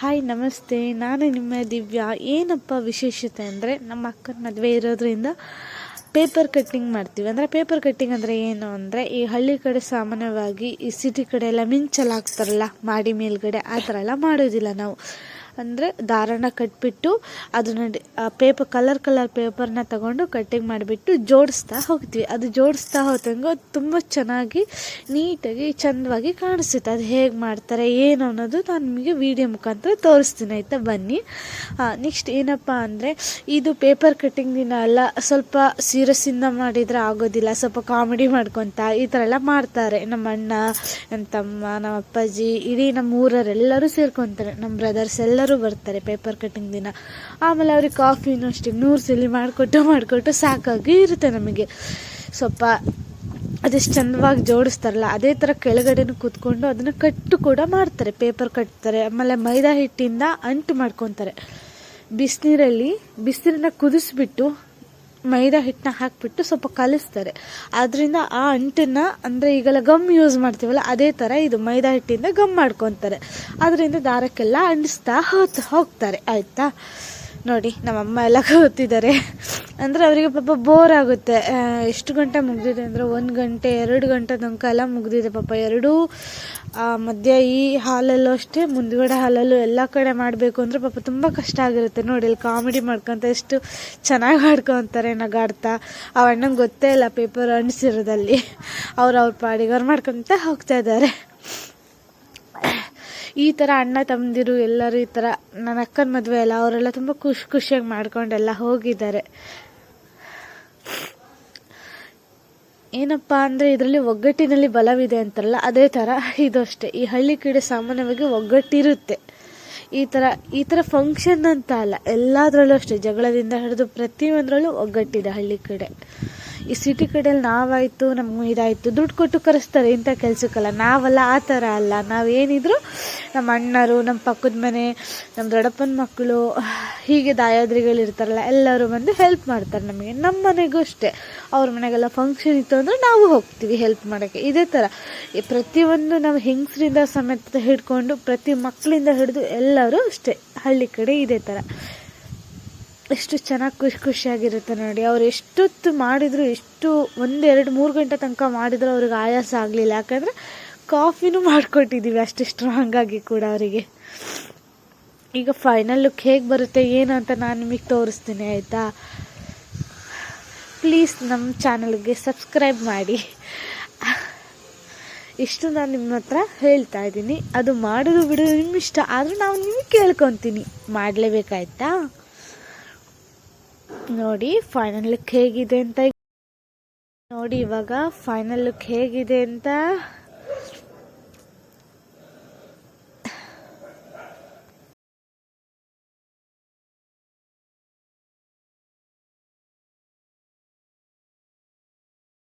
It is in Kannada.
ಹಾಯ್ ನಮಸ್ತೆ. ನಾನು ನಿಮ್ಮ ದಿವ್ಯಾ. ಏನಪ್ಪ ವಿಶೇಷತೆ ಅಂದರೆ ನಮ್ಮ ಅಕ್ಕನ ಮದುವೆ ಇರೋದ್ರಿಂದ ಪೇಪರ್ ಕಟ್ಟಿಂಗ್ ಮಾಡ್ತೀವಿ. ಅಂದರೆ ಪೇಪರ್ ಕಟ್ಟಿಂಗ್ ಅಂದರೆ ಏನು ಅಂದರೆ ಈ ಹಳ್ಳಿ ಕಡೆ ಸಾಮಾನ್ಯವಾಗಿ ಈ ಸಿಟಿ ಕಡೆ ಎಲ್ಲ ಮಿಂಚೆಲ್ಲ ಹಾಕ್ತಾರಲ್ಲ ಮಾಡಿ ಮೇಲ್ಗಡೆ, ಆ ಥರ ಎಲ್ಲ ಮಾಡೋದಿಲ್ಲ ನಾವು. ಅಂದರೆ ದಾರನ ಕಟ್ಬಿಟ್ಟು ಅದನ್ನ ಪೇಪರ್ ಕಲರ್ ಕಲರ್ ಪೇಪರ್ನ ತಗೊಂಡು ಕಟ್ಟಿಂಗ್ ಮಾಡಿಬಿಟ್ಟು ಜೋಡಿಸ್ತಾ ಹೋಗ್ತೀವಿ. ಅದು ಜೋಡಿಸ್ತಾ ಹೋದಂಗೆ ತುಂಬ ಚೆನ್ನಾಗಿ ನೀಟಾಗಿ, ಚಂದವಾಗಿ ಕಾಣಿಸುತ್ತೆ. ಅದು ಹೇಗೆ ಮಾಡ್ತಾರೆ, ಏನು ಅನ್ನೋದು ನಾನು ನಿಮಗೆ ವಿಡಿಯೋ ಮುಖಾಂತರ ತೋರಿಸ್ತೀನಿ ಆಯಿತಾ? ಬನ್ನಿ. ನೆಕ್ಸ್ಟ್ ಏನಪ್ಪ ಅಂದರೆ, ಇದು ಪೇಪರ್ ಕಟ್ಟಿಂಗ್ ದಿನ ಎಲ್ಲ ಸ್ವಲ್ಪ ಸೀರಿಯಸ್ಸಿಂದ ಮಾಡಿದರೆ ಆಗೋದಿಲ್ಲ, ಸ್ವಲ್ಪ ಕಾಮಿಡಿ ಮಾಡ್ಕೊತ ಈ ಥರ ಎಲ್ಲ ಮಾಡ್ತಾರೆ. ನಮ್ಮ ಅಣ್ಣ, ನಮ್ಮ ತಮ್ಮ, ನಮ್ಮ ಅಪ್ಪಾಜಿ, ಇಡೀ ನಮ್ಮ ಊರವರೆಲ್ಲರೂ ಸೇರ್ಕೊತಾರೆ. ನಮ್ಮ ಬ್ರದರ್ಸ್ ಎಲ್ಲರೂ ಬರ್ತಾರೆ ಪೇಪರ್ ಕಟ್ಟಿಂಗ್ ದಿನ. ಆಮೇಲೆ ಅವ್ರಿಗೆ ಕಾಫಿನೂ ಅಷ್ಟೇ, ನೂರು ಸಲ ಮಾಡಿಕೊಟ್ಟು ಮಾಡಿಕೊಟ್ಟು ಸಾಕಾಗಿ ಇರುತ್ತೆ ನಮಗೆ. ಸ್ವಲ್ಪ ಅದೆಷ್ಟು ಚಂದವಾಗಿ ಜೋಡಿಸ್ತಾರಲ್ಲ, ಅದೇ ಥರ ಕೆಳಗಡೆನೂ ಕೂತ್ಕೊಂಡು ಅದನ್ನು ಕಟ್ಟು ಕೂಡ ಮಾಡ್ತಾರೆ ಪೇಪರ್ ಕಟ್ತಾರೆ, ಆಮೇಲೆ ಮೈದಾ ಹಿಟ್ಟಿಂದ ಅಂಟು ಮಾಡ್ಕೊತಾರೆ. ಬಿಸಿನೀರಲ್ಲಿ, ಬಿಸಿನೀರನ್ನ ಕುದಿಸ್ಬಿಟ್ಟು ಮೈದಾ ಹಿಟ್ಟನ್ನ ಹಾಕಿಬಿಟ್ಟು ಸ್ವಲ್ಪ ಕಲಿಸ್ತಾರೆ. ಅದರಿಂದ ಆ ಅಂಟನ್ನು ಅಂದರೆ ಈಗೆಲ್ಲ ಗಮ್ ಯೂಸ್ ಮಾಡ್ತೀವಲ್ಲ, ಅದೇ ಥರ ಇದು ಮೈದಾ ಹಿಟ್ಟಿಂದ ಗಮ್ ಮಾಡ್ಕೊತಾರೆ. ಅದರಿಂದ ದಾರಕ್ಕೆಲ್ಲ ಅಂಟಿಸ್ತಾ ಹೋಗ್ತಾರೆ, ಆಯಿತಾ? ನೋಡಿ, ನಮ್ಮಮ್ಮ ಎಲ್ಲ ಕೂತಿದ್ದಾರೆ. ಅಂದರೆ ಅವರಿಗೆ ಪಾಪ ಬೋರ್ ಆಗುತ್ತೆ. ಎಷ್ಟು ಗಂಟೆ ಮುಗ್ದಿದೆ ಅಂದರೆ ಒಂದು ಗಂಟೆ, ಎರಡು ಗಂಟೆ ತನಕ ಎಲ್ಲ ಮುಗ್ದಿದೆ ಪಾಪ. ಎರಡೂ ಮಧ್ಯ ಈ ಹಾಲಲ್ಲೂ ಅಷ್ಟೇ, ಮುಂದುಗಡೆ ಹಾಲಲ್ಲೂ ಎಲ್ಲ ಕಡೆ ಮಾಡಬೇಕು ಅಂದರೆ ಪಾಪ ತುಂಬ ಕಷ್ಟ ಆಗಿರುತ್ತೆ. ನೋಡಿ ಇಲ್ಲಿ ಕಾಮಿಡಿ ಮಾಡ್ಕೊತ ಎಷ್ಟು ಚೆನ್ನಾಗಿ ಮಾಡ್ಕೊತಾರೆ ನಗಾಡ್ತಾ. ಆ ಅಣ್ಣಂಗೆ ಗೊತ್ತೇ ಇಲ್ಲ ಪೇಪರ್ ಅಂಟಿಸಿರೋದಲ್ಲಿ ಅವ್ರು ಅವ್ರ ಪಾಡಿಗೆ ಅವ್ರು ಮಾಡ್ಕೊತ ಹೋಗ್ತಾ ಇದ್ದಾರೆ. ಈ ಥರ ಅಣ್ಣ ತಮ್ಮದಿರು ಎಲ್ಲರೂ ಈ ಥರ ನನ್ನ ಅಕ್ಕನ ಮದುವೆ ಎಲ್ಲ ಅವರೆಲ್ಲ ತುಂಬ ಖುಷಿ ಖುಷಿಯಾಗಿ ಮಾಡ್ಕೊಂಡೆಲ್ಲ ಹೋಗಿದ್ದಾರೆ. ಏನಪ್ಪ ಅಂದರೆ ಇದರಲ್ಲಿ ಒಗ್ಗಟ್ಟಿನಲ್ಲಿ ಬಲವಿದೆ ಅಂತಾರಲ್ಲ ಅದೇ ಥರ ಇದು ಅಷ್ಟೇ ಈ ಹಳ್ಳಿ ಕಡೆ ಸಾಮಾನ್ಯವಾಗಿ ಒಗ್ಗಟ್ಟಿರುತ್ತೆ. ಈ ಥರ ಈ ಥರ ಫಂಕ್ಷನ್ ಅಂತ ಅಲ್ಲ, ಎಲ್ಲದರಲ್ಲೂ ಅಷ್ಟೇ. ಜಗಳದಿಂದ ಹಿಡಿದು ಪ್ರತಿಯೊಂದರಲ್ಲೂ ಒಗ್ಗಟ್ಟಿದೆ ಹಳ್ಳಿ ಕಡೆ ಈ ಸಿಟಿ ಕಡೆಯಲ್ಲಿ ನಾವಾಯಿತು, ನಮ್ಗೆ ಇದಾಯಿತು. ದುಡ್ಡು ಕೊಟ್ಟು ಕರೆಸ್ತಾರೆ ಇಂಥ ಕೆಲ್ಸಕ್ಕಲ್ಲ. ನಾವಲ್ಲ ಆ ಥರ ಅಲ್ಲ. ನಾವೇನಿದ್ರು ನಮ್ಮ ಅಣ್ಣರು, ನಮ್ಮ ಪಕ್ಕದ ಮನೆ, ನಮ್ಮ ದೊಡ್ಡಪ್ಪನ ಮಕ್ಕಳು, ಹೀಗೆ ದಾಯಾದ್ರಿಗಳು ಇರ್ತಾರಲ್ಲ, ಎಲ್ಲರೂ ಬಂದು ಹೆಲ್ಪ್ ಮಾಡ್ತಾರೆ ನಮಗೆ. ನಮ್ಮ ಮನೆಗೂ ಅಷ್ಟೇ. ಅವ್ರ ಮನೆಗೆಲ್ಲ ಫಂಕ್ಷನ್ ಇತ್ತು ಅಂದರೆ ನಾವು ಹೋಗ್ತೀವಿ ಹೆಲ್ಪ್ ಮಾಡೋಕ್ಕೆ. ಇದೇ ಥರ. ಈ ಪ್ರತಿಯೊಂದು ನಾವು ಹೆಂಗಸರಿಂದ ಸಮೇತ ಹಿಡ್ಕೊಂಡು, ಪ್ರತಿ ಮಕ್ಕಳಿಂದ ಹಿಡಿದು ಎಲ್ಲರೂ ಅಷ್ಟೇ. ಹಳ್ಳಿ ಕಡೆ ಇದೇ ಥರ. ಎಷ್ಟು ಚೆನ್ನಾಗಿ ಖುಷಿ ಖುಷಿಯಾಗಿರುತ್ತೆ ನೋಡಿ. ಅವ್ರು ಎಷ್ಟೊತ್ತು ಮಾಡಿದ್ರು, ಎಷ್ಟು ಒಂದು ಎರಡು ಮೂರು ಗಂಟೆ ತನಕ ಮಾಡಿದ್ರು ಅವ್ರಿಗೆ ಆಯಾಸ ಆಗಲಿಲ್ಲ. ಯಾಕಂದರೆ ಕಾಫಿನೂ ಮಾಡಿಕೊಟ್ಟಿದ್ದೀವಿ ಅಷ್ಟು ಸ್ಟ್ರಾಂಗ್ ಆಗಿ ಕೂಡ ಅವರಿಗೆ. ಈಗ ಫೈನಲ್ ಲುಕ್ ಹೇಗೆ ಬರುತ್ತೆ, ಏನು ಅಂತ ನಾನು ನಿಮಗೆ ತೋರಿಸ್ತೀನಿ, ಆಯಿತಾ? ಪ್ಲೀಸ್ ನಮ್ಮ ಚಾನಲ್ಗೆ ಸಬ್ಸ್ಕ್ರೈಬ್ ಮಾಡಿ. ಇಷ್ಟು ನಾನು ನಿಮ್ಮ ಹತ್ರ ಹೇಳ್ತಾ ಇದ್ದೀನಿ. ಅದು ಮಾಡೋದು ಬಿಡೋದು ನಿಮ್ಮ ಇಷ್ಟ ಆದರೂ ನಾವು ನಿಮಗೆ ಕೇಳ್ಕೊತೀನಿ. ಮಾಡಲೇಬೇಕಾಯ್ತಾ? ನೋಡಿ ಫೈನಲ್ ಲುಕ್ ಹೇಗಿದೆ ಅಂತ. ನೋಡಿ ಇವಾಗ ಫೈನಲ್ ಲುಕ್ ಹೇಗಿದೆ ಅಂತ.